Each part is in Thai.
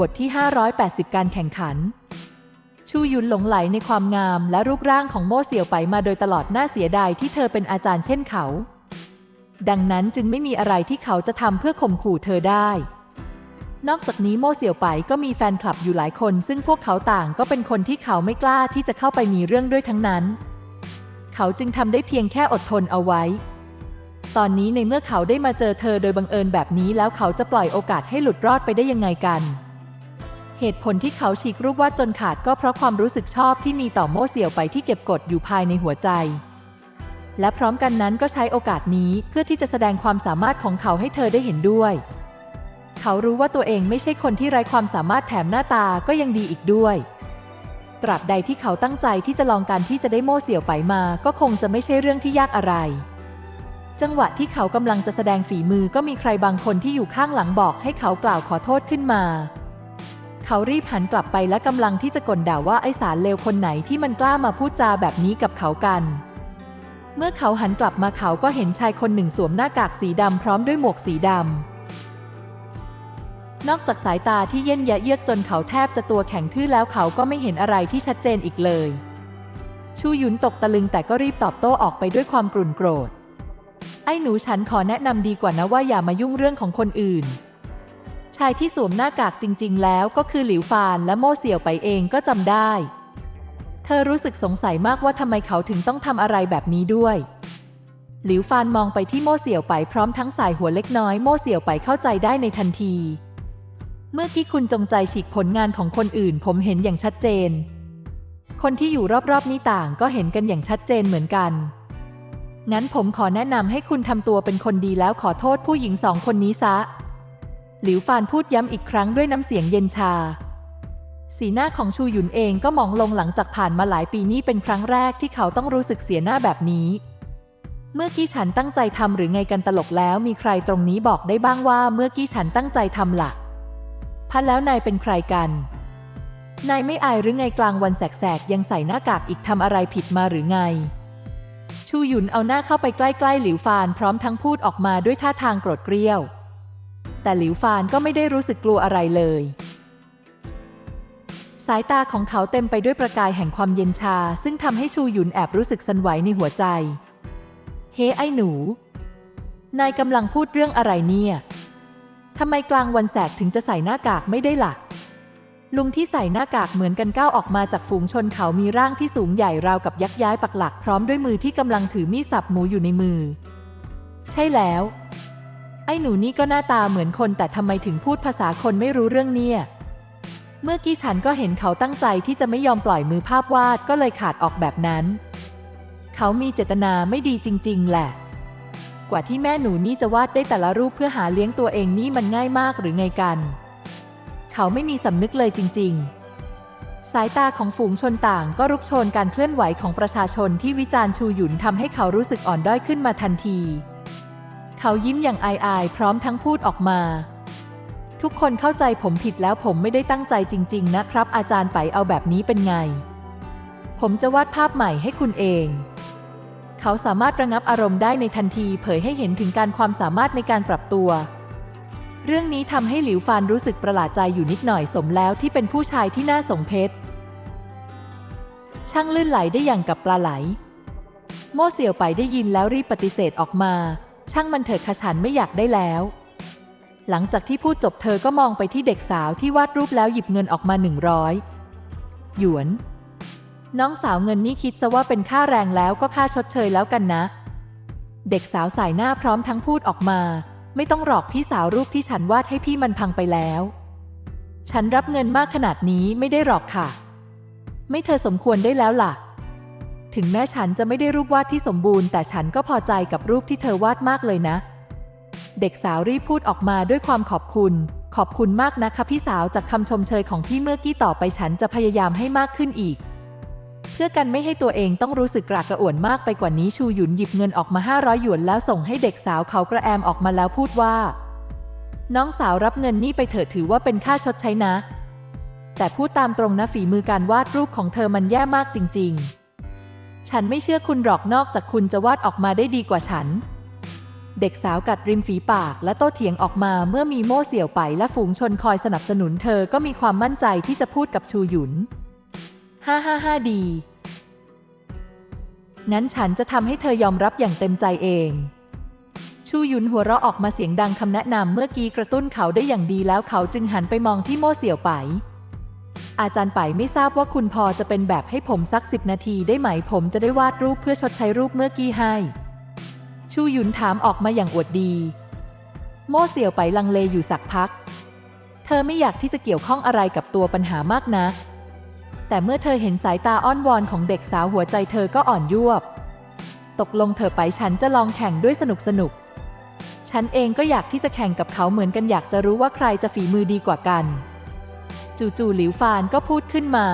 บทที่ 580 การแข่งขัน ชูยุนหลงไหลในความงามและรูปร่างของโม่เสี่ยวไปมาโดยตลอดน่าเสียดายที่เธอเป็นอาจารย์เช่นเขา ดังนั้นจึงไม่มีอะไรที่เขาจะทำเพื่อข่มขู่เธอได้ นอกจากนี้โม่เสี่ยวไปก็มีแฟนคลับอยู่หลายคน ซึ่งพวกเขาต่างก็เป็นคนที่เขาไม่กล้าที่จะเข้าไปมีเรื่องด้วยทั้งนั้น เขาจึงทำได้เพียงแค่อดทนเอาไว้ตอนนี้ในเมื่อเขาได้มาเจอเธอโดยบังเอิญแบบนี้แล้วเขาจะปล่อยโอกาสให้หลุดรอดไปได้ยังไงกัน เหตุผลที่เขาฉีกรูปวาดจนขาดก็เพราะความรู้สึกชอบที่มีต่อโมเสี่ยวไปที่เก็บกดอยู่ภายในหัวใจ และพร้อมกันนั้นก็ใช้โอกาสนี้เพื่อที่จะแสดงความสามารถของเขาให้เธอได้เห็นด้วย เขารู้ว่าตัวเองไม่ใช่คนที่ไร้ความสามารถแถมหน้าตาก็ยังดีอีกด้วย ตราบใดที่เขาตั้งใจที่จะลองการที่จะได้โม่เสี่ยวไปมา ก็คงจะไม่ใช่เรื่องที่ยากอะไร จังหวะที่เขากำลังจะแสดงฝีมือก็มีใครบางคนที่อยู่ข้างหลังบอกให้เขากล่าวขอโทษขึ้นมา เขารีบหันกลับไปและกำลังที่จะกลด่าว่าไอสารเลวคนไหนที่มันกล้ามาพูดจาแบบนี้กับเขากัน เมื่อเขาหันกลับมาเขาก็เห็นชายคนหนึ่งสวมหน้ากากสีดำพร้อมด้วยหมวกสีดำนอกจากสายตาที่เย็นยะเยือกจนเขาแทบจะตัวแข็งทื่อแล้วเขาก็ไม่เห็นอะไรที่ชัดเจนอีกเลย ชูหยุนตกตะลึงแต่ก็รีบตอบโต้ออกไปด้วยความกรุ่นโกรธ ไอ้หนูฉันขอแนะนำดีกว่านะว่าอย่ามายุ่งเรื่องของคนอื่น ชายที่สวมหน้ากากจริง ๆ แล้วก็คือหลิวฟานและโม่เสี่ยวไปเองก็จำได้ เธอรู้สึกสงสัยมากว่าทำไมเขาถึงต้องทำอะไรแบบนี้ด้วย หลิวฟานมองไปที่โม่เสี่ยวไปพร้อมทั้งสายหัวเล็กน้อยโม่เสี่ยวไปเข้าใจได้ในทันที เมื่อกี้คุณจงใจฉีกผลงานของคนอื่น ผมเห็นอย่างชัดเจน คนที่อยู่รอบๆนี้ต่างก็เห็นกันอย่างชัดเจนเหมือนกันงั้นผมขอแนะนำให้คุณทำตัวเป็นคนดีแล้วขอโทษผู้หญิงสองคนนี้ซะ หลิวฟานพูดย้ำอีกครั้งด้วยน้ำเสียงเย็นชา สีหน้าของชูหยุนเองก็มองลงหลังจากผ่านมาหลายปีนี้เป็นครั้งแรกที่เขาต้องรู้สึกเสียหน้าแบบนี้ เมื่อกี้ฉันตั้งใจทำหรือไงกันตลกแล้ว มีใครตรงนี้บอกได้บ้างว่า เมื่อกี้ฉันตั้งใจทำละ่ะพันแล้วนายเป็นใครกันนายไม่อายหรือไงกลางวันแสกๆ ยังใส่หน้ากากอีกทำอะไรผิดมาหรือไง ชูหยุนเอาหน้าเข้าไปใกล้ๆหลิวฟานพร้อมทั้งพูดออกมาด้วยท่าทางโกรธเกรี้ยว แต่หลิวฟานก็ไม่ได้รู้สึกกลัวอะไรเลย สายตาของเขาเต็มไปด้วยประกายแห่งความเย็นชา ซึ่งทำให้ชูหยุนแอบรู้สึกสั่นไหวในหัวใจ เฮ้ไอ้หนู นายกำลังพูดเรื่องอะไรเนี่ยทำไมกลางวันแสกถึงจะใส่หน้ากากไม่ได้ล่ะ ลุงที่ใส่หน้ากากเหมือนกันก้าวออกมาจากฝูงชนเขามีร่างที่สูงใหญ่ราวกับยักษ์ย้ายปักหลัก พร้อมด้วยมือที่กำลังถือมีดสับหมูอยู่ในมือ ใช่แล้ว ไอ้หนูนี่ก็หน้าตาเหมือนคนแต่ทำไมถึงพูดภาษาคนไม่รู้เรื่องเนี่ย เมื่อกี้ฉันก็เห็นเขาตั้งใจที่จะไม่ยอมปล่อยมือภาพวาดก็เลยขาดออกแบบนั้น เขามีเจตนาไม่ดีจริง ๆ แหละ กว่าที่แม่หนูนี่จะวาดได้แต่ละรูปเพื่อหาเลี้ยงตัวเองนี่มันง่ายมากหรือไงกัน เขาไม่มีสำนึกเลยจริง ๆสายตาของฝูงชนต่างก็รุกโชนการเคลื่อนไหวของประชาชนที่วิจารณ์ชูหยุนทำให้เขารู้สึกอ่อนด้อยขึ้นมาทันที เขายิ้มอย่างอายๆ พร้อมทั้งพูดออกมา ทุกคนเข้าใจผมผิดแล้วผมไม่ได้ตั้งใจจริง ๆ นะครับ อาจารย์ไปเอาแบบนี้เป็นไง ผมจะวาดภาพใหม่ให้คุณเอง เขาสามารถระงับอารมณ์ได้ในทันทีเผยให้เห็นถึงการความสามารถในการปรับตัว เรื่องนี้ทำให้หลิวฟานรู้สึกประหลาดใจอยู่นิดหน่อยสมแล้วที่เป็นผู้ชายที่น่าสงเพชช่างลื่นไหลได้อย่างกับปลาไหล โม่เสี่ยวไปได้ยินแล้วรีบปฏิเสธออกมา ช่างมันเถิดขฉันไม่อยากได้แล้ว หลังจากที่พูดจบเธอก็มองไปที่เด็กสาวที่วาดรูปแล้วหยิบเงินออกมาหนึ่งร้อยหยวน น้องสาวเงินนี่คิดซะว่าเป็นค่าแรงแล้วก็ค่าชดเชยแล้วกันนะ เด็กสาวสายหน้าพร้อมทั้งพูดออกมา ไม่ต้องหรอกพี่สาวรูปที่ฉันวาดให้พี่มันพังไปแล้ว ฉันรับเงินมากขนาดนี้ไม่ได้หรอกค่ะ ไม่เธอสมควรได้แล้วล่ะ ถึงแม้ฉันจะไม่ได้รูปวาดที่สมบูรณ์แต่ฉันก็พอใจกับรูปที่เธอวาดมากเลยนะ เด็กสาวรีบพูดออกมาด้วยความขอบคุณ ขอบคุณมากนะคะพี่สาวจากคำชมเชยของพี่เมื่อกี้ต่อไปฉันจะพยายามให้มากขึ้นอีก เพื่อกันไม่ให้ตัวเองต้องรู้สึกกระกระอ่วนมากไปกว่านี้ชูหยุนหยิบเงินออกมา500หยวนแล้วส่งให้เด็กสาวเขากระแอมออกมาแล้วพูดว่า น้องสาวรับเงินนี่ไปเถิดถือว่าเป็นค่าชดใช้นะ แต่พูดตามตรงนะฝีมือการวาดรูปของเธอมันแย่มากจริง ๆ ฉันไม่เชื่อคุณหรอกนอกจากคุณจะวาดออกมาได้ดีกว่าฉัน เด็กสาวกัดริมฝีปากและโต้เถียงออกมาเมื่อมีโม่เสี่ยวไปและฝูงชนคอยสนับสนุนเธอก็มีความมั่นใจที่จะพูดกับชูหยุน ฮ่าฮ่าฮ่าดีงั้นฉันจะทำให้เธอยอมรับอย่างเต็มใจเอง ชูยุนหัวเราะออกมาเสียงดังคำแนะนำเมื่อกี้กระตุ้นเขาได้อย่างดีแล้วเขาจึงหันไปมองที่โม่เสี่ยวไป อาจารย์ไปไม่ทราบว่าคุณพอจะเป็นแบบให้ผมสักสิบนาทีได้ไหมผมจะได้วาดรูปเพื่อชดใช้รูปเมื่อกี้ให้ ชูหยุนถามออกมาอย่างอวดดี โม่เสี่ยวไปลังเลอยู่สักพัก เธอไม่อยากที่จะเกี่ยวข้องอะไรกับตัวปัญหามากนะแต่เมื่อเธอเห็นสายตาอ้อนวอนของเด็กสาวหัวใจเธอก็อ่อนยวบ ตกลงเธอไปฉันจะลองแข่งด้วยสนุกสนุก ฉันเองก็อยากที่จะแข่งกับเขาเหมือนกันอยากจะรู้ว่าใครจะฝีมือดีกว่ากัน จู่ๆหลิวฟานก็พูดขึ้นมา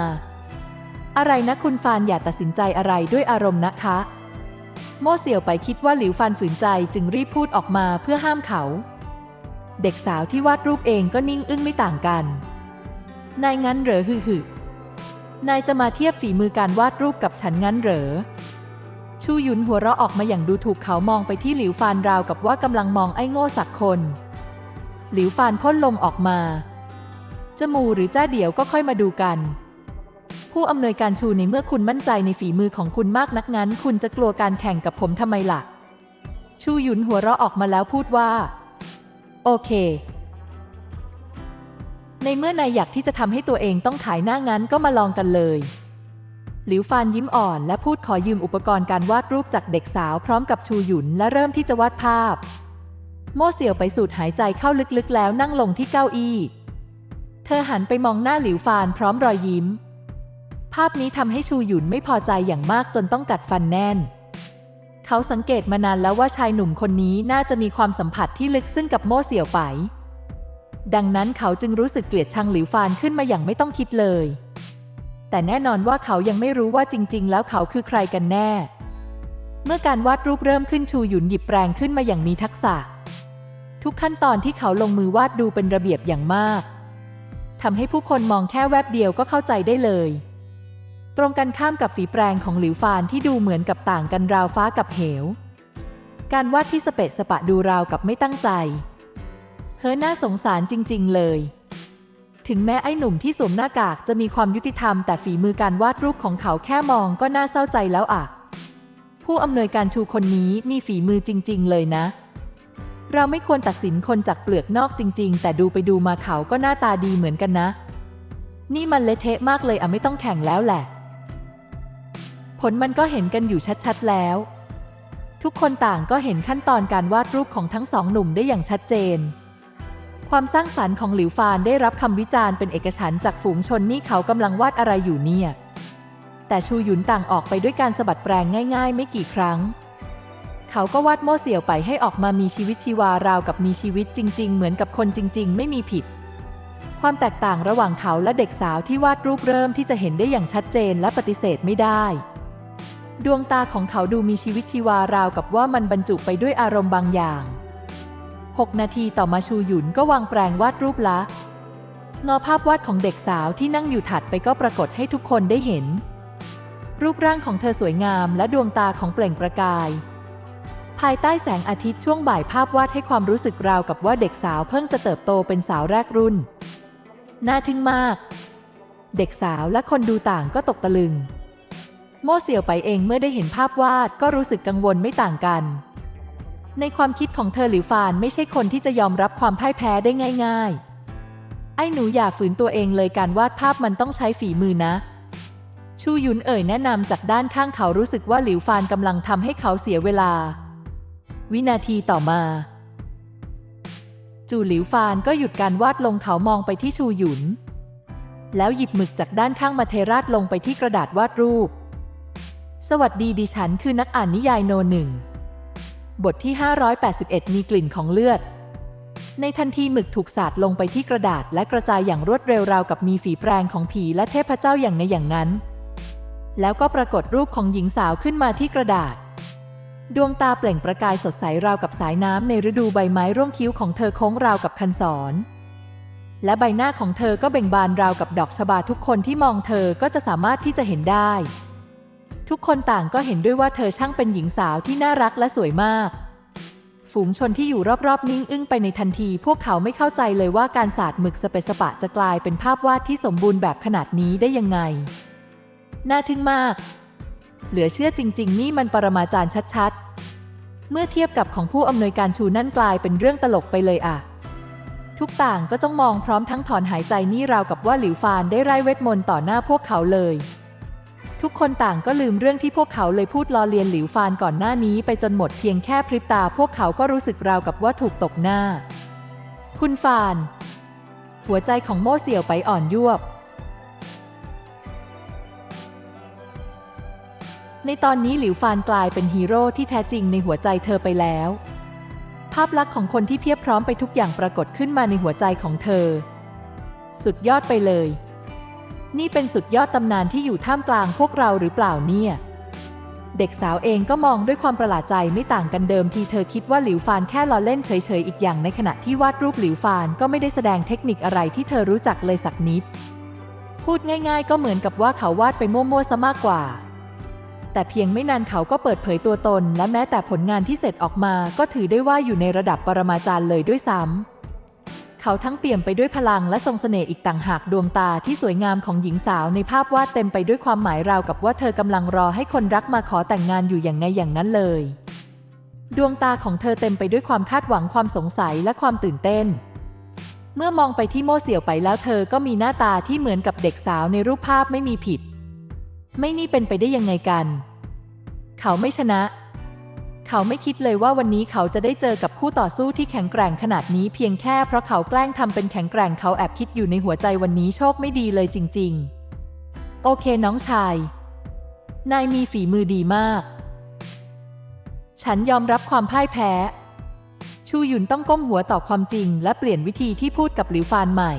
อะไรนะคุณฟานอย่าตัดสินใจอะไรด้วยอารมณ์นะคะ โม่เสี่ยวไปคิดว่าหลิวฟานฝืนใจจึงรีบพูดออกมาเพื่อห้ามเขา เด็กสาวที่วาดรูปเองก็นิ่งอึ้งไม่ต่างกัน นายงั้นเหรอฮึฮึนายจะมาเทียบฝีมือการวาดรูปกับฉันงั้นเหรอชูยุนหัวเราะออกมาอย่างดูถูกเขามองไปที่หลิวฟานราวกับว่ากำลังมองไอ้โง่สักคน หลิวฟานพ่นลมออกมา จะมูหรือจ้าเดี่ยวก็ค่อยมาดูกัน ผู้อำนวยการชูในเมื่อคุณมั่นใจในฝีมือของคุณมากนักงั้น คุณจะกลัวการแข่งกับผมทำไมล่ะ ชูหยุนหัวเราะออกมาแล้วพูดว่า โอเค ในเมื่อนายอยากที่จะทำให้ตัวเองต้องขายหน้างั้นก็มาลองกันเลยหลิวฟานยิ้มอ่อนและพูดขอยืมอุปกรณ์การวาดรูปจากเด็กสาวพร้อมกับชูหยุนและเริ่มที่จะวาดภาพ โม่เสี่ยวไปสูดหายใจเข้าลึกๆแล้วนั่งลงที่เก้าอี้ เธอหันไปมองหน้าหลิวฟานพร้อมรอยยิ้ม ภาพนี้ทำให้ชูหยุนไม่พอใจอย่างมากจนต้องกัดฟันแน่น เขาสังเกตมานานแล้วว่าชายหนุ่มคนนี้น่าจะมีความสัมผัสที่ลึกซึ้งกับโม่เสี่ยวไป ดังนั้นเขาจึงรู้สึกเกลียดชังหลิวฟานขึ้นมาอย่างไม่ต้องคิดเลย แต่แน่นอนว่าเขายังไม่รู้ว่าจริง ๆ แล้วเขาคือใครกันแน่ เมื่อการวาดรูปเริ่มขึ้นชูหยุนหยิบแปรงขึ้นมาอย่างมีทักษะ ทุกขั้นตอนที่เขาลงมือวาดดูเป็นระเบียบอย่างมาก ทำให้ผู้คนมองแค่แวบเดียวก็เข้าใจได้เลย ตรงกันข้ามกับฝีแปรงของหลิวฟานที่ดูเหมือนกับต่างกันราวฟ้ากับเหว การวาดที่สเปะสปะดูราวกับไม่ตั้งใจ เฮ้อน่าสงสารจริง ๆ เลย ถึงแม้ไอ้หนุ่มที่สวมหน้ากากจะมีความยุติธรรมแต่ฝีมือการวาดรูปของเขาแค่มองก็น่าเศร้าใจแล้วอะผู้อำนวยการชูคนนี้มีฝีมือจริง ๆ เลยนะ เราไม่ควรตัดสินคนจากเปลือกนอกจริง ๆ แต่ดูไปดูมาเขาก็หน้าตาดีเหมือนกันนะ นี่มันเละเทะมากเลยอะไม่ต้องแข่งแล้วแหละ ผลมันก็เห็นกันอยู่ชัดๆแล้ว ทุกคนต่างก็เห็นขั้นตอนการวาดรูปของทั้งสองหนุ่มได้อย่างชัดเจน ความสร้างสรรค์ของหลิวฟานได้รับคำวิจารณ์เป็นเอกฉันจากฝูงชนนี่เขากำลังวาดอะไรอยู่เนี่ย แต่ชูหยุนต่างออกไปด้วยการสะบัดแปรงง่าย ๆ ไม่กี่ครั้ง เขาก็วาดโม่เสี่ยวไปให้ออกมามีชีวิตชีวาราวกับมีชีวิตจริง ๆ เหมือนกับคนจริง ๆ ไม่มีผิด ความแตกต่างระหว่างเขาและเด็กสาวที่วาดรูปเริ่มที่จะเห็นได้อย่างชัดเจนและปฏิเสธไม่ได้ ดวงตาของเขาดูมีชีวิตชีวาราวกับว่ามันบรรจุไปด้วยอารมณ์บางอย่าง 6 นาทีต่อมาชูหยุนก็วางแปลงวาดรูปละงอภาพวาดของเด็กสาวที่นั่งอยู่ถัดไปก็ปรากฏให้ทุกคนได้เห็น รูปร่างของเธอสวยงามและดวงตาของเปล่งประกาย ภายใต้แสงอาทิตย์ช่วงบ่ายภาพวาดให้ความรู้สึกราวกับว่าเด็กสาวเพิ่งจะเติบโตเป็นสาวแรกรุ่น น่าทึ่งมาก เด็กสาวและคนดูต่างก็ตกตะลึง โมเสี่ยวไปเองเมื่อได้เห็นภาพวาดก็รู้สึกกังวลไม่ต่างกัน ในความคิดของเธอหลิวฟานไม่ใช่คนที่จะยอมรับความพ่ายแพ้ได้ง่าย ๆ ไอ้หนูอย่าฝืนตัวเองเลยการวาดภาพมันต้องใช้ฝีมือนะชูยุนเอ่ยแนะนำจากด้านข้างเขารู้สึกว่าหลิวฟานกำลังทำให้เขาเสียเวลา วินาทีต่อมา จู่หลิวฟานก็หยุดการวาดลงเขามองไปที่ชูหยุน แล้วหยิบหมึกจากด้านข้างมาเทราดลงไปที่กระดาษวาดรูป สวัสดีดิฉันคือนักอ่านนิยายโนหนึ่ง บทที่ 581 มีกลิ่นของเลือด ในทันทีหมึกถูกสาดลงไปที่กระดาษและกระจายอย่างรวดเร็วราวกับมีฝีแปรงของผีและเทพเจ้าอย่างในอย่างนั้น แล้วก็ปรากฏรูปของหญิงสาวขึ้นมาที่กระดาษ ดวงตาเปล่งประกายสดใสราวกับสายน้ำในฤดูใบไม้ร่วงคิ้วของเธอโค้งราวกับคันศร และใบหน้าของเธอก็เบ่งบานราวกับดอกชบาทุกคนที่มองเธอก็จะสามารถที่จะเห็นได้ ทุกคนต่างก็เห็นด้วยว่าเธอช่างเป็นหญิงสาวที่น่ารักและสวยมาก ฝูงชนที่อยู่รอบๆนิ่งอึ้งไปในทันที พวกเขาไม่เข้าใจเลยว่าการสาดหมึกสเปสปะจะกลายเป็นภาพวาดที่สมบูรณ์แบบขนาดนี้ได้ยังไง น่าทึ่งมาก เหลือเชื่อจริง ๆ นี่มันปรมาจารย์ชัดๆ เมื่อเทียบกับของผู้อำนวยการชูนั่นกลายเป็นเรื่องตลกไปเลยอะ ทุกต่างก็จ้องมองพร้อมทั้งถอนหายใจนี่ราวกับว่าหลิวฟานได้ไร้เวทมนต์ต่อหน้าพวกเขาเลย ทุกคนต่างก็ลืมเรื่องที่พวกเขาเลยพูดล้อเลียนหลิวฟานก่อนหน้านี้ไปจนหมดเพียงแค่พริบตาพวกเขาก็รู้สึกราวกับว่าถูกตกหน้า คุณฟาน หัวใจของโม่เสี่ยวไปอ่อนยวบ ในตอนนี้หลิวฟานกลายเป็นฮีโร่ที่แท้จริงในหัวใจเธอไปแล้ว ภาพลักษณ์ของคนที่เพียบพร้อมไปทุกอย่างปรากฏขึ้นมาในหัวใจของเธอ สุดยอดไปเลย นี่เป็นสุดยอดตำนานที่อยู่ท่ามกลางพวกเราหรือเปล่าเนี่ย เด็กสาวเองก็มองด้วยความประหลาดใจไม่ต่างกันเดิมทีเธอคิดว่าหลิวฟานแค่ล้อเล่นเฉยๆอีกอย่างในขณะที่วาดรูปหลิวฟานก็ไม่ได้แสดงเทคนิคอะไรที่เธอรู้จักเลยสักนิด พูดง่าย ๆ ก็เหมือนกับว่าเขาวาดไปมั่วๆซะมากกว่า แต่เพียงไม่นานเขาก็เปิดเผยตัวตน และแม้แต่ผลงานที่เสร็จออกมา ก็ถือได้ว่าอยู่ในระดับปรมาจารย์เลยด้วยซ้ำเขาทั้งเปี่ยมไปด้วยพลังและทรงเสน่ห์อีกต่างหากดวงตาที่สวยงามของหญิงสาวในภาพวาดเต็มไปด้วยความหมายราวกับว่าเธอกำลังรอให้คนรักมาขอแต่งงานอยู่อย่างไงอย่างนั้นเลย ดวงตาของเธอเต็มไปด้วยความคาดหวังความสงสัยและความตื่นเต้นเมื่อมองไปที่โม่เสี่ยวไปแล้วเธอก็มีหน้าตาที่เหมือนกับเด็กสาวในรูปภาพไม่มีผิด ไม่นี่เป็นไปได้ยังไงกัน เขาไม่ชนะ เขาไม่คิดเลยว่าวันนี้เขาจะได้เจอกับคู่ต่อสู้ที่แข็งแกร่งขนาดนี้เพียงแค่เพราะเขาแกล้งทำเป็นแข็งแกร่งเขาแอบคิดอยู่ในหัวใจวันนี้โชคไม่ดีเลยจริง ๆ โอเคน้องชาย นายมีฝีมือดีมาก ฉันยอมรับความพ่ายแพ้ ชูหยุนต้องก้มหัวต่อความจริง และเปลี่ยนวิธีที่พูดกับหลิวฟานใหม่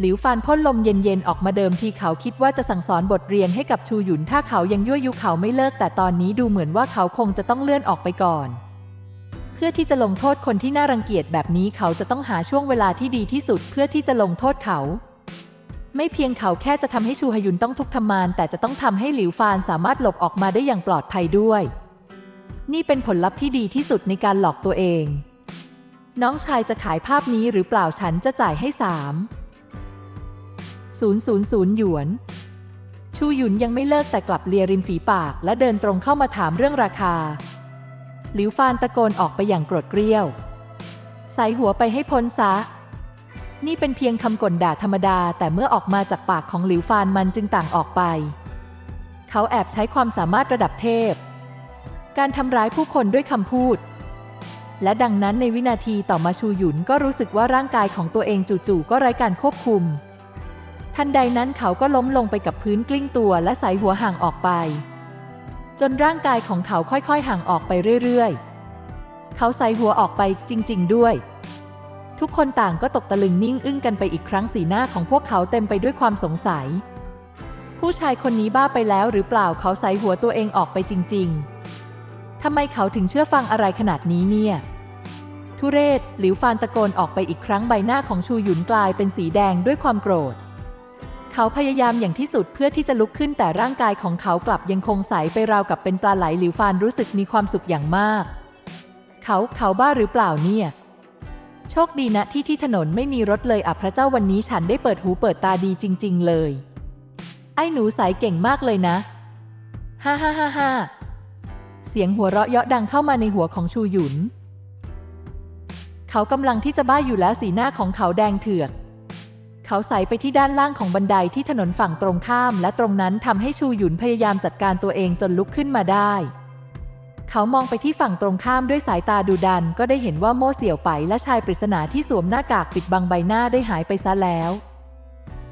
หลิวฟานพ่นลมเย็นๆ ออกมาเดิมทีเขาคิดว่าจะสั่งสอนบทเรียนให้กับชูหยุน ถ้าเขายังยั่วยุเขาไม่เลิก แต่ตอนนี้ดูเหมือนว่าเขาคงจะต้องเลื่อนออกไปก่อน เพื่อที่จะลงโทษคนที่น่ารังเกียจแบบนี้เขาจะต้องหาช่วงเวลาที่ดีที่สุดเพื่อที่จะลงโทษเขา ไม่เพียงเขาแค่จะทำให้ชูฮยุนต้องทุกข์ทำมาน แต่จะต้องทำให้หลิวฟานสามารถหลบออกมาได้อย่างปลอดภัยด้วย นี่เป็นผลลัพธ์ที่ดีที่สุดในการหลอกตัวเอง น้องชายจะขายภาพนี้หรือเปล่าฉันจะจ่ายให้สาม 000 หยวน ชูหยุนยังไม่เลิกแต่กลับเลียริมฝีปาก และเดินตรงเข้ามาถามเรื่องราคา หลิวฟานตะโกนออกไปอย่างโกรธเกรี้ยว ใส่หัวไปให้พ้นซะ นี่เป็นเพียงคำก่นด่าธรรมดา แต่เมื่อออกมาจากปากของหลิวฟานมันจึงต่างออกไป เขาแอบใช้ความสามารถระดับเทพ การทำร้ายผู้คนด้วยคำพูดและดังนั้นในวินาทีต่อมาชูหยุนก็รู้สึกว่าร่างกายของตัวเองจู่ๆก็ไร้การควบคุม ทันใดนั้นเขาก็ล้มลงไปกับพื้นกลิ้งตัวและสายหัวห่างออกไป จนร่างกายของเขาค่อยๆ ห่างออกไปเรื่อยๆ เขาใส่หัวออกไปจริง ๆ ด้วย ทุกคนต่างก็ตกตะลึงนิ่งอึ้งกันไปอีกครั้งสีหน้าของพวกเขาเต็มไปด้วยความสงสัย ผู้ชายคนนี้บ้าไปแล้วหรือเปล่าเขาใส่หัวตัวเองออกไปจริง ๆทำไมเขาถึงเชื่อฟังอะไรขนาดนี้เนี่ยทุเรศ หลิวฟานตะโกนออกไปอีกครั้งใบหน้าของชูหยุนกลายเป็นสีแดงด้วยความโกรธ เขาพยายามอย่างที่สุดเพื่อที่จะลุกขึ้นแต่ร่างกายของเขากลับยังคงใสไปราวกับเป็นปลาไหลหลิวฟานรู้สึกมีความสุขอย่างมาก เขาเขาบ้าหรือเปล่าเนี่ย โชคดีนะที่ที่ถนนไม่มีรถเลยอะพระเจ้าวันนี้ฉันได้เปิดหูเปิดตาดีจริง ๆ เลย ไอ้หนูสายเก่งมากเลยนะ ฮ่าฮ่าฮ่าฮ่าเสียงหัวเราะเยาะดังเข้ามาในหัวของชูหยุน เขากำลังที่จะบ้าอยู่แล้วสีหน้าของเขาแดงเถือก เขาใส่ไปที่ด้านล่างของบันไดที่ถนนฝั่งตรงข้าม และตรงนั้นทำให้ชูหยุนพยายามจัดการตัวเองจนลุกขึ้นมาได้ เขามองไปที่ฝั่งตรงข้ามด้วยสายตาดุดัน ก็ได้เห็นว่าโม่เสี่ยวไปและชายปริศนาที่สวมหน้ากากปิดบังใบหน้าได้หายไปซะแล้ว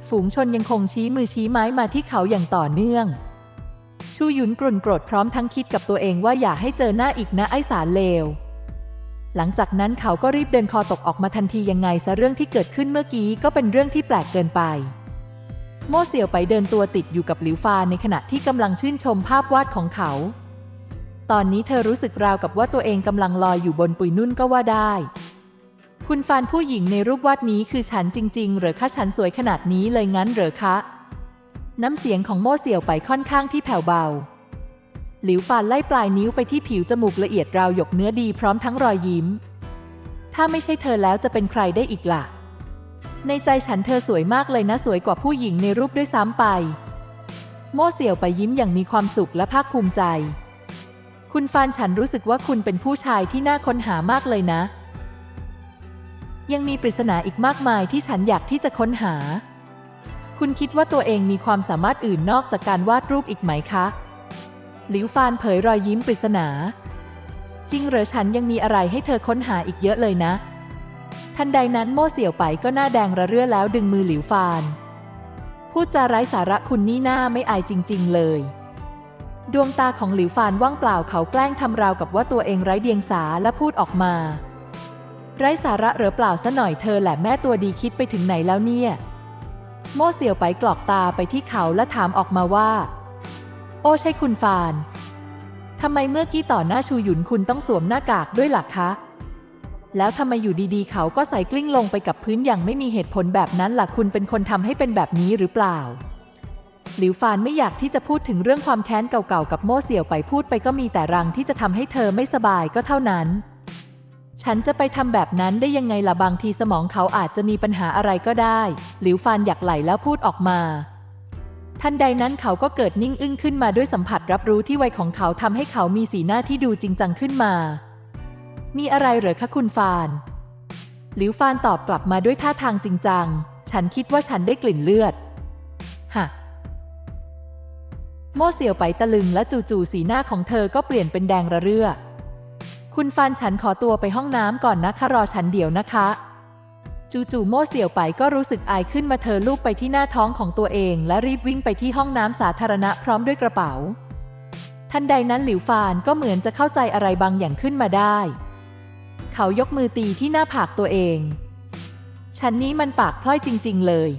ฝูงชนยังคงชี้มือชี้ไม้มาที่เขาอย่างต่อเนื่อง ชูหยุนกรุ่นโกรธพร้อมทั้งคิดกับตัวเองว่าอย่าให้เจอหน้าอีกนะไอ้สารเลว หลังจากนั้นเขาก็รีบเดินคอตกออกมาทันทียังไงซะเรื่องที่เกิดขึ้นเมื่อกี้ก็เป็นเรื่องที่แปลกเกินไป โมเสี่ยวไปเดินตัวติดอยู่กับหลิวฟานในขณะที่กำลังชื่นชมภาพวาดของเขา ตอนนี้เธอรู้สึกราวกับว่าตัวเองกำลังลอยอยู่บนปุยนุ่นก็ว่าได้ คุณฟานผู้หญิงในรูปวาดนี้คือฉันจริงๆหรือคะฉันสวยขนาดนี้เลยงั้นเหรอคะ น้ำเสียงของโมเสี่ยวไปค่อนข้างที่แผ่วเบา หลิวฟานไล่ปลายนิ้วไปที่ผิวจมูกละเอียดราวหยกเนื้อดีพร้อมทั้งรอยยิ้ม ถ้าไม่ใช่เธอแล้วจะเป็นใครได้อีกล่ะ ในใจฉันเธอสวยมากเลยนะสวยกว่าผู้หญิงในรูปด้วยซ้ำไป โม่เสี่ยวไปยิ้มอย่างมีความสุขและภาคภูมิใจ คุณฟานฉันรู้สึกว่าคุณเป็นผู้ชายที่น่าค้นหามากเลยนะ ยังมีปริศนาอีกมากมายที่ฉันอยากที่จะค้นหา คุณคิดว่าตัวเองมีความสามารถอื่นนอกจากการวาดรูปอีกไหมคะ หลิวฟานเผยรอยยิ้มปริศนา จริงเหรอฉันยังมีอะไรให้เธอค้นหาอีกเยอะเลยนะ ทันใดนั้นโม่เสี่ยวไปก็หน้าแดงระเรื่อแล้วดึงมือหลิวฟาน พูดจาไร้สาระคุณนี่หน้าไม่อายจริง ๆ เลย ดวงตาของหลิวฟานว่างเปล่าเขาแกล้งทำราวกับว่าตัวเองไร้เดียงสาและพูดออกมา ไร้สาระเหรือเปล่าซะหน่อยเธอแหละแม่ตัวดีคิดไปถึงไหนแล้วเนี่ย โม่เสี่ยวไปกรอกตาไปที่เขาและถามออกมาว่า โอ้ใช่คุณฟาน ทำไมเมื่อกี้ต่อหน้าชูหยุนคุณต้องสวมหน้ากากด้วยหล่ะคะ แล้วทำไมอยู่ดีๆ เขาก็ใส่กลิ้งลงไปกับพื้นอย่างไม่มีเหตุผลแบบนั้นล่ะคุณเป็นคนทำให้เป็นแบบนี้หรือเปล่า หลิวฟานไม่อยากที่จะพูดถึงเรื่องความแค้นเก่าๆ กับโม่เสี่ยวไปพูดไปก็มีแต่รังที่จะทำให้เธอไม่สบายก็เท่านั้น ฉันจะไปทำแบบนั้นได้ยังไงล่ะบางทีสมองเขาอาจจะมีปัญหาอะไรก็ได้ หลิวฟานอยากไหลแล้วพูดออกมา ทันใดนั้นเขาก็เกิดนิ่งอึ้งขึ้นมาด้วยสัมผัสรับรู้ที่ไวของเขาทำให้เขามีสีหน้าที่ดูจริงจังขึ้นมา มีอะไรเหรอคะคุณฟาน หลิวฟานตอบกลับมาด้วยท่าทางจริงจัง ฉันคิดว่าฉันได้กลิ่นเลือด ฮะ โม่เสี่ยวไปตะลึงและจู่ๆสีหน้าของเธอก็เปลี่ยนเป็นแดงระเรื่อ คุณฟานฉันขอตัวไปห้องน้ำก่อนนะคะรอฉันเดี๋ยวนะคะ จู่ๆโม่เสี่ยวไปก็รู้สึกอายขึ้นมาเธอลูบไปที่หน้าท้องของตัวเองและรีบวิ่งไปที่ห้องน้ำสาธารณะพร้อมด้วยกระเป๋า ทันใดนั้นหลิวฟานก็เหมือนจะเข้าใจอะไรบางอย่างขึ้นมาได้ เขายกมือตีที่หน้าผากตัวเอง ฉันนี้มันปากพล่อยจริง ๆ เลย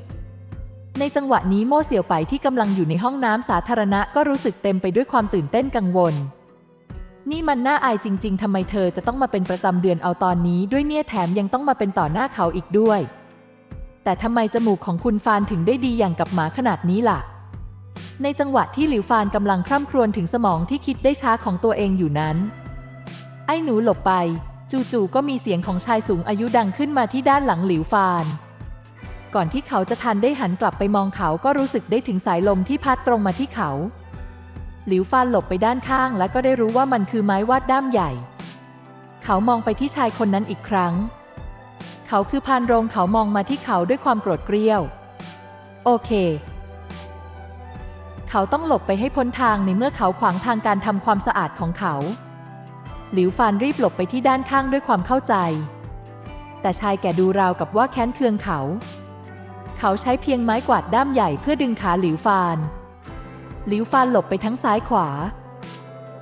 ในจังหวะนี้โม่เสี่ยวไปที่กำลังอยู่ในห้องน้ำสาธารณะก็รู้สึกเต็มไปด้วยความตื่นเต้นกังวล นี่มันน่าอายจริง ๆ ทำไมเธอจะต้องมาเป็นประจำเดือนเอาตอนนี้ด้วยเนี่ยแถมยังต้องมาเป็นต่อหน้าเขาอีกด้วย แต่ทำไมจมูกของคุณฟานถึงได้ดีอย่างกับหมาขนาดนี้ล่ะ ในจังหวะที่หลิวฟานกำลังคร่ำครวญถึงสมองที่คิดได้ช้าของตัวเองอยู่นั้น ไอ้หนูหลบไป จู่ๆก็มีเสียงของชายสูงอายุดังขึ้นมาที่ด้านหลังหลิวฟาน ก่อนที่เขาจะทันได้หันกลับไปมองเขาก็รู้สึกได้ถึงสายลมที่พัดตรงมาที่เขา หลิวฟานหลบไปด้านข้างและก็ได้รู้ว่ามันคือไม้วาดด้ามใหญ่ เขามองไปที่ชายคนนั้นอีกครั้ง เขาคือพานโรงเขามองมาที่เขาด้วยความโกรธเกรี้ยว โอเค เขาต้องหลบไปให้พ้นทางในเมื่อเขาขวางทางการทำความสะอาดของเขา หลิวฟานรีบหลบไปที่ด้านข้างด้วยความเข้าใจ แต่ชายแก่ดูราวกับว่าแค้นเคืองเขา เขาใช้เพียงไม้กวาดด้ามใหญ่เพื่อดึงขาหลิวฟาน หลิวฟานหลบไปทั้งซ้ายขวา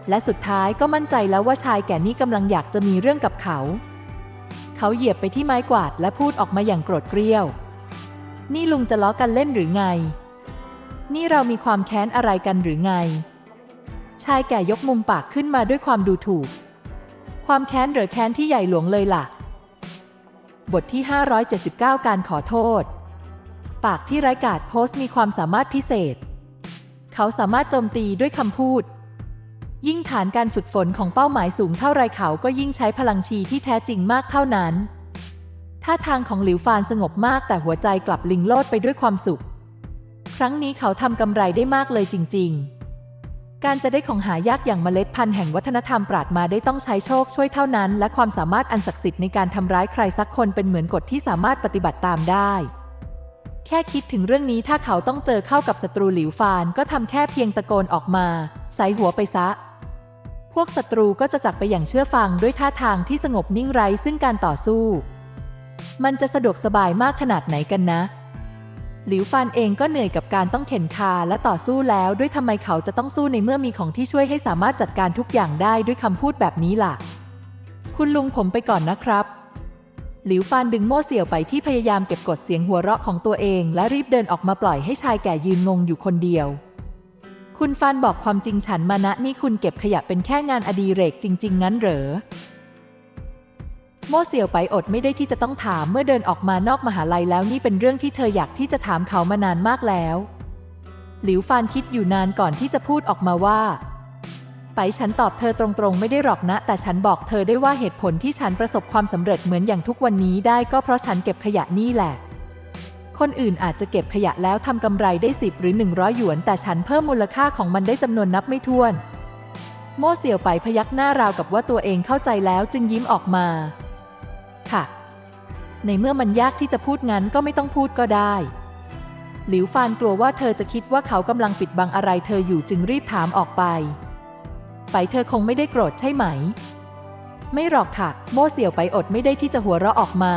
และสุดท้ายก็มั่นใจแล้วว่าชายแก่นี้กำลังอยากจะมีเรื่องกับเขา เขาเหยียบไปที่ไม้กวาดและพูดออกมาอย่างโกรธเกรี้ยว นี่ลุงจะล้อกันเล่นหรือไง นี่เรามีความแค้นอะไรกันหรือไง ชายแก่ยกมุมปากขึ้นมาด้วยความดูถูก ความแค้นหรือแค้นที่ใหญ่หลวงเลยล่ะ บทที่ 579 การขอโทษ ปากที่ไร้กาดโพสต์มีความสามารถพิเศษ เขาสามารถโจมตีด้วยคำพูด ยิ่งฐานการฝึกฝนของเป้าหมายสูงเท่าไรเขาก็ยิ่งใช้พลังชีที่แท้จริงมากเท่านั้น ท่าทางของหลิวฟานสงบมากแต่หัวใจกลับลิงโลดไปด้วยความสุข ครั้งนี้เขาทำกำไรได้มากเลยจริง ๆการจะได้ของหายากอย่างเมล็ดพันธุ์แห่งวัฒนธรรมปราดมาได้ต้องใช้โชคช่วยเท่านั้น และความสามารถอันศักดิ์สิทธิ์ในการทำร้ายใครสักคนเป็นเหมือนกฎที่สามารถปฏิบัติตามได้ แค่คิดถึงเรื่องนี้ถ้าเขาต้องเจอเข้ากับศัตรูหลิวฟานก็ทำแค่เพียงตะโกนออกมา ใส่หัวไปซะ พวกศัตรูก็จะจักไปอย่างเชื่อฟังด้วยท่าทางที่สงบนิ่งไร้ซึ่งการต่อสู้ มันจะสะดวกสบายมากขนาดไหนกันนะ หลิวฟานเองก็เหนื่อยกับการต้องเข็นคาและต่อสู้แล้วด้วยทำไมเขาจะต้องสู้ในเมื่อมีของที่ช่วยให้สามารถจัดการทุกอย่างได้ด้วยคำพูดแบบนี้ล่ะ คุณลุงผมไปก่อนนะครับ หลิวฟานดึงโม่เสี่ยวไปที่พยายามเก็บกดเสียงหัวเราะของตัวเอง และรีบเดินออกมาปล่อยให้ชายแก่ยืนงงอยู่คนเดียว คุณฟานบอกความจริงฉันมานะนี่คุณเก็บขยะเป็นแค่งานอดีเรกจริง ๆ งั้นเหรอ โม่เสี่ยวไปอดไม่ได้ที่จะต้องถามเมื่อเดินออกมานอกมหาลัยแล้วนี่เป็นเรื่องที่เธออยากที่จะถามเขามานานมากแล้ว หลิวฟานคิดอยู่นานก่อนที่จะพูดออกมาว่า ไปฉันตอบเธอตรงๆ ไม่ได้หรอกนะ แต่ฉันบอกเธอได้ว่าเหตุผลที่ฉันประสบความสำเร็จเหมือนอย่างทุกวันนี้ได้ก็เพราะฉันเก็บขยะนี่แหละ คนอื่นอาจจะเก็บขยะแล้วทำกำไรได้ 10 หรือ 100 หยวน แต่ฉันเพิ่มมูลค่าของมันได้จำนวนนับไม่ถ้วน โม่เสี่ยวไปพยักหน้าราวกับว่าตัวเองเข้าใจแล้วจึงยิ้มออกมา ค่ะ ในเมื่อมันยากที่จะพูดงั้นก็ไม่ต้องพูดก็ได้หลิวฟานกลัวว่าเธอจะคิดว่าเขากำลังปิดบังอะไรเธออยู่จึงรีบถามออกไป ไปเธอคงไม่ได้โกรธใช่ไหม ไม่หรอกค่ะ โม่เสี่ยวไปอดไม่ได้ที่จะหัวเราะออกมา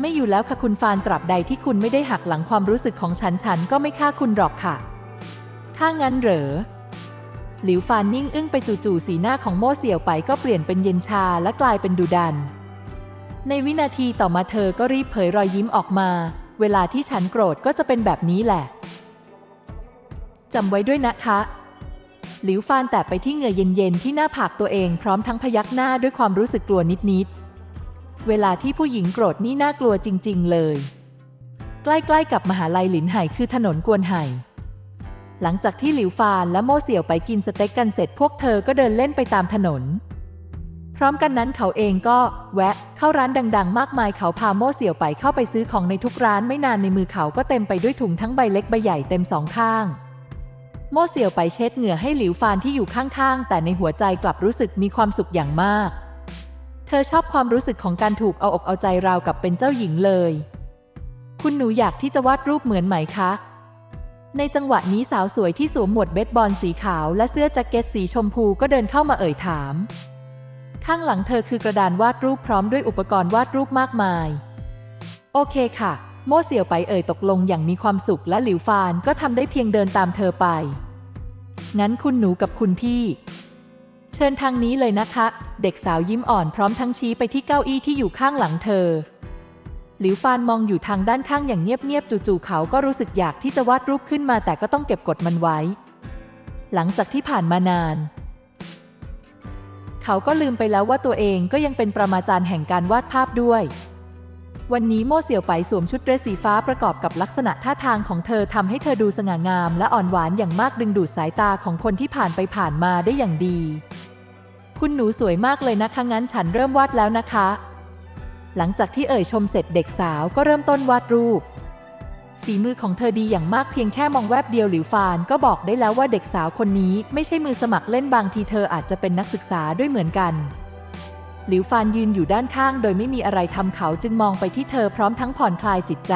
ไม่อยู่แล้วค่ะคุณฟานตราบใดที่คุณไม่ได้หักหลังความรู้สึกของฉันฉันก็ไม่ฆ่าคุณหรอกค่ะ ถ้างั้นเหรอ หลิวฟานนิ่งอึ้งไปจู่ๆสีหน้าของโม่เสี่ยวไปก็เปลี่ยนเป็นเย็นชาและกลายเป็นดุดัน ในวินาทีต่อมาเธอก็รีบเผยรอยยิ้มออกมา เวลาที่ฉันโกรธก็จะเป็นแบบนี้แหละจำไว้ด้วยนะคะ หลิวฟานแตะไปที่เหงื่อเย็นๆ ที่หน้าผากตัวเองพร้อมทั้งพยักหน้าด้วยความรู้สึกกลัวนิดๆ เวลาที่ผู้หญิงโกรธนี่น่ากลัวจริง ๆ เลย ใกล้ๆกับมหาลัยหลินไห่คือถนนกวนไห่หลังจากที่หลิวฟานและโม่เสี่ยวไปกินสเต็กกันเสร็จพวกเธอก็เดินเล่นไปตามถนน พร้อมกันนั้นเขาเองก็แวะเข้าร้านดัง ๆ มากมายเขาพาโม่เสี่ยวไปเข้าไปซื้อของในทุกร้านไม่นานในมือเขาก็เต็มไปด้วยถุงทั้งใบเล็กใบใหญ่เต็มสองข้าง โม่เสี่ยวไปเช็ดเหงื่อให้หลิวฟานที่อยู่ข้างๆ แต่ในหัวใจกลับรู้สึกมีความสุขอย่างมาก เธอชอบความรู้สึกของการถูกเอาอกเอาใจราวกับเป็นเจ้าหญิงเลย คุณหนูอยากที่จะวาดรูปเหมือนไหมคะ ในจังหวะนี้สาวสวยที่สวมหมวดเบสบอลสีขาวและเสื้อแจ็คเก็ตสีชมพูก็เดินเข้ามาเอ่ยถาม ข้างหลังเธอคือกระดานวาดรูปพร้อมด้วยอุปกรณ์วาดรูปมากมาย โอเคค่ะ โม่เสี่ยวไปเอ่ยตกลงอย่างมีความสุขและหลิวฟานก็ทำได้เพียงเดินตามเธอไป งั้นคุณหนูกับคุณพี่ เชิญทางนี้เลยนะคะ เด็กสาวยิ้มอ่อนพร้อมทั้งชี้ไปที่เก้าอี้ที่อยู่ข้างหลังเธอ หลิวฟานมองอยู่ทางด้านข้างอย่างเงียบๆจู่ๆเขาก็รู้สึกอยากที่จะวาดรูปขึ้นมาแต่ก็ต้องเก็บกดมันไว้ หลังจากที่ผ่านมานานเขาก็ลืมไปแล้วว่าตัวเองก็ยังเป็นประมาจารย์แห่งการวาดภาพด้วย วันนี้โม่เสี่ยวไปสวมชุดเดรสสีฟ้าประกอบกับลักษณะท่าทางของเธอทำให้เธอดูสง่างาม และอ่อนหวานอย่างมากดึงดูดสายตาของคนที่ผ่านไปผ่านมาได้อย่างดี คุณหนูสวยมากเลยนะคะงั้นฉันเริ่มวาดแล้วนะคะ หลังจากที่เอ่ยชมเสร็จเด็กสาวก็เริ่มต้นวาดรูป ฝีมือของเธอดีอย่างมากเพียงแค่มองแวบเดียวหลิวฟานก็บอกได้แล้วว่าเด็กสาวคนนี้ไม่ใช่มือสมัครเล่นบางทีเธออาจจะเป็นนักศึกษาด้วยเหมือนกัน หลิวฟานยืนอยู่ด้านข้างโดยไม่มีอะไรทำเขาจึงมองไปที่เธอพร้อมทั้งผ่อนคลายจิตใจ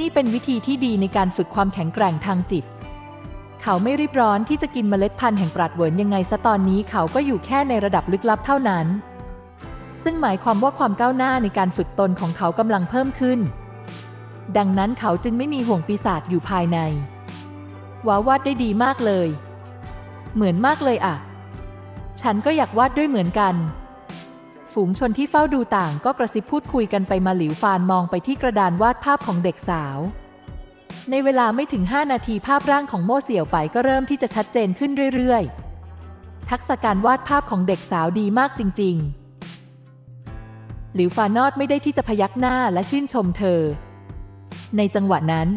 นี่เป็นวิธีที่ดีในการฝึกความแข็งแกร่งทางจิต เขาไม่รีบร้อนที่จะกินเมล็ดพันธุ์แห่งปราดเวินยังไงซะตอนนี้เขาก็อยู่แค่ในระดับลึกลับเท่านั้น ซึ่งหมายความว่าความก้าวหน้าในการฝึกตนของเขากำลังเพิ่มขึ้น ดังนั้นเขาจึงไม่มีห่วงปีศาจอยู่ภายในว้าววาดได้ดีมากเลย เหมือนมากเลยอะฉันก็อยากวาดด้วยเหมือนกัน ฝูงชนที่เฝ้าดูต่างก็กระซิบพูดคุยกันไปมาหลิวฟานมองไปที่กระดานวาดภาพของเด็กสาว ในเวลาไม่ถึง 5 นาทีภาพร่างของโม่เสี่ยวไปก็เริ่มที่จะชัดเจนขึ้นเรื่อยๆ ทักษะการวาดภาพของเด็กสาวดีมากจริง ๆ หลิวฟานอดไม่ได้ที่จะพยักหน้าและชื่นชมเธอ ในจังหวะนั้น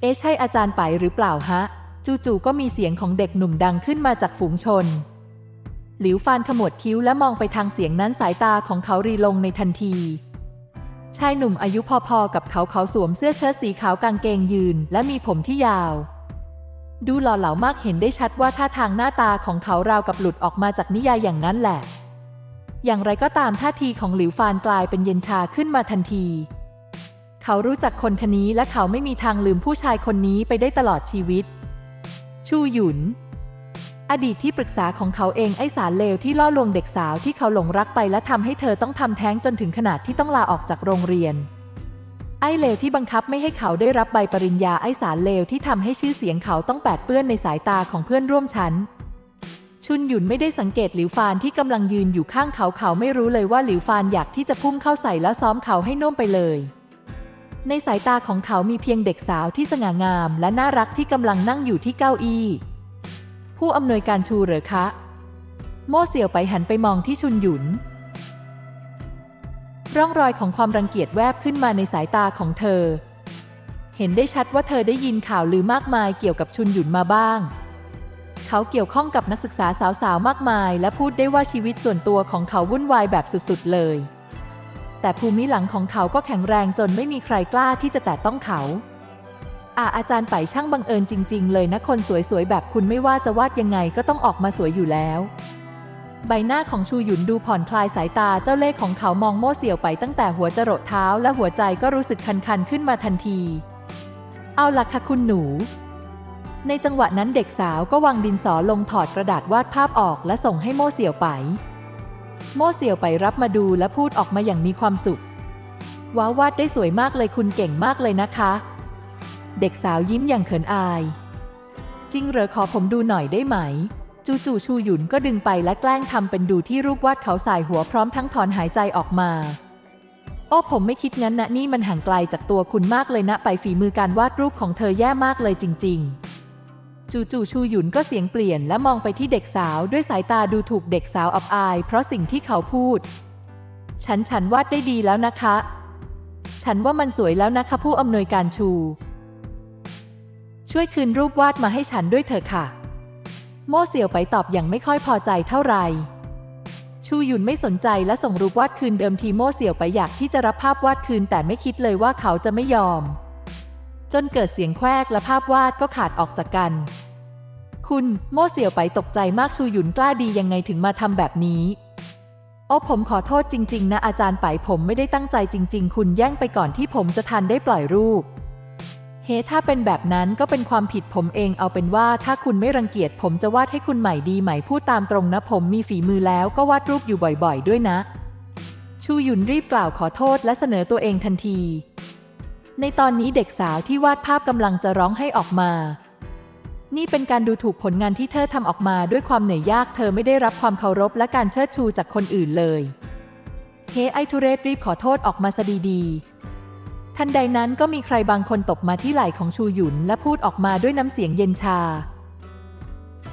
เอ๊ใช่อาจารย์ไปหรือเปล่าฮะ จู่ๆก็มีเสียงของเด็กหนุ่มดังขึ้นมาจากฝูงชน หลิวฟานขมวดคิ้วและมองไปทางเสียงนั้นสายตาของเขารีลงในทันที ชายหนุ่มอายุพอๆกับเขาเขาสวมเสื้อเชิ้ตสีขาวกางเกงยืน และมีผมที่ยาว ดูหล่อเหลามากเห็นได้ชัดว่าท่าทางหน้าตาของเขาราวกับหลุดออกมาจากนิยายอย่างนั้นแหละ อย่างไรก็ตามท่าทีของหลิวฟานกลายเป็นเย็นชาขึ้นมาทันที เขารู้จักคนคนนี้และเขาไม่มีทางลืมผู้ชายคนนี้ไปได้ตลอดชีวิต ชูหยุน อดีตที่ปรึกษาของเขาเองไอ้สารเลวที่ล่อลวงเด็กสาวที่เขาหลงรักไปและทำให้เธอต้องทำแท้งจนถึงขนาดที่ต้องลาออกจากโรงเรียน ไอ้เลวที่บังคับไม่ให้เขาได้รับใบปริญญาไอ้สารเลวที่ทำให้ชื่อเสียงเขาต้องแปดเปื้อนในสายตาของเพื่อนร่วมชั้นชุนหยุนไม่ได้สังเกตหลิวฟานที่กำลังยืนอยู่ข้างเขาเขาไม่รู้เลยว่าหลิวฟานอยากที่จะพุ่งเข้าใส่แล้วซ้อมเขาให้น่วมไปเลย ในสายตาของเขามีเพียงเด็กสาวที่สง่างาม และน่ารักที่กำลังนั่งอยู่ที่เก้าอี้ ผู้อำนวยการชูเหรอคะ โม่เสี่ยวไปหันไปมองที่ชุนหยุน ร่องรอยของความรังเกียจแวบขึ้นมาในสายตาของเธอ เห็นได้ชัดว่าเธอได้ยินข่าวลือมากมายเกี่ยวกับชุนหยุนมาบ้าง เขาเกี่ยวข้องกับนักศึกษาสาวๆมากมาย และพูดได้ว่าชีวิตส่วนตัวของเขาวุ่นวายแบบสุดๆเลย แต่ภูมิหลังของเขาก็แข็งแรงจนไม่มีใครกล้าที่จะแตะต้องเขา อาอาจารย์ไปช่างบังเอิญจริง ๆ เลยนะคนสวยๆ แบบคุณไม่ว่าจะวาดยังไงก็ต้องออกมาสวยอยู่แล้ว ใบหน้าของชูหยุนดูผ่อนคลายสายตาเจ้าเล่ห์ของเขามองโม่เสี่ยวไปตั้งแต่หัวจรดเท้าและหัวใจก็รู้สึกคันๆขึ้นมาทันที เอาล่ะค่ะคุณหนู ในจังหวะนั้นเด็กสาวก็วางดินสอลงถอดกระดาษวาดภาพออกและส่งให้โม่เสี่ยวไป โม่เสี่ยวไปรับมาดูและพูดออกมาอย่างมีความสุขว้าววาดได้สวยมากเลยคุณเก่งมากเลยนะคะ เด็กสาวยิ้มอย่างเขินอาย จริงเหรอขอผมดูหน่อยได้ไหม จู่ๆชูหยุนก็ดึงไปและแกล้งทำเป็นดูที่รูปวาดเขาสายหัวพร้อมทั้งถอนหายใจออกมา โอ้ผมไม่คิดงั้นนะนี่มันห่างไกลจากตัวคุณมากเลยนะ ไปฝีมือการวาดรูปของเธอแย่มากเลยจริง ๆ จู่ๆชูหยุนก็เสียงเปลี่ยนและมองไปที่เด็กสาวด้วยสายตาดูถูกเด็กสาวอับอาย เพราะสิ่งที่เขาพูด ฉันฉันวาดได้ดีแล้วนะคะ ฉันว่ามันสวยแล้วนะคะผู้อำนวยการชู ช่วยคืนรูปวาดมาให้ฉันด้วยเถอะค่ะ โม่เสี่ยวไปตอบอย่างไม่ค่อยพอใจเท่าไหร่ชูหยุนไม่สนใจและส่งรูปวาดคืนเดิมทีโม่เสี่ยวไปอยากที่จะรับภาพวาดคืนแต่ไม่คิดเลยว่าเขาจะไม่ยอม จนเกิดเสียงแควกและภาพวาดก็ขาดออกจากกัน คุณโม่เสี่ยวไปตกใจมากชูหยุนกล้าดียังไงถึงมาทำแบบนี้โอ้ผมขอโทษจริง ๆ นะอาจารย์ไปผมไม่ได้ตั้งใจจริง ๆ คุณแย่งไปก่อนที่ผมจะทันได้ปล่อยรูป เฮ้ ถ้าเป็นแบบนั้นก็เป็นความผิดผมเองเอาเป็นว่าถ้าคุณไม่รังเกียจผมจะวาดให้คุณใหม่ดีไหมพูดตามตรงนะ ผมมีฝีมือแล้วก็วาดรูปอยู่บ่อยๆ ด้วยนะ ชูหยุนรีบกล่าวขอโทษและเสนอตัวเองทันที ในตอนนี้เด็กสาวที่วาดภาพกำลังจะร้องให้ออกมา นี่เป็นการดูถูกผลงานที่เธอทำออกมาด้วยความเหนื่อยยากเธอไม่ได้รับความเคารพและการเชิดชูจากคนอื่นเลยเฮ้ไอทุเรศรีบขอโทษออกมาซะดีๆ ทันใดนั้นก็มีใครบางคนตบมาที่ไหล่ของชูหยุนและพูดออกมาด้วยน้ำเสียงเย็นชา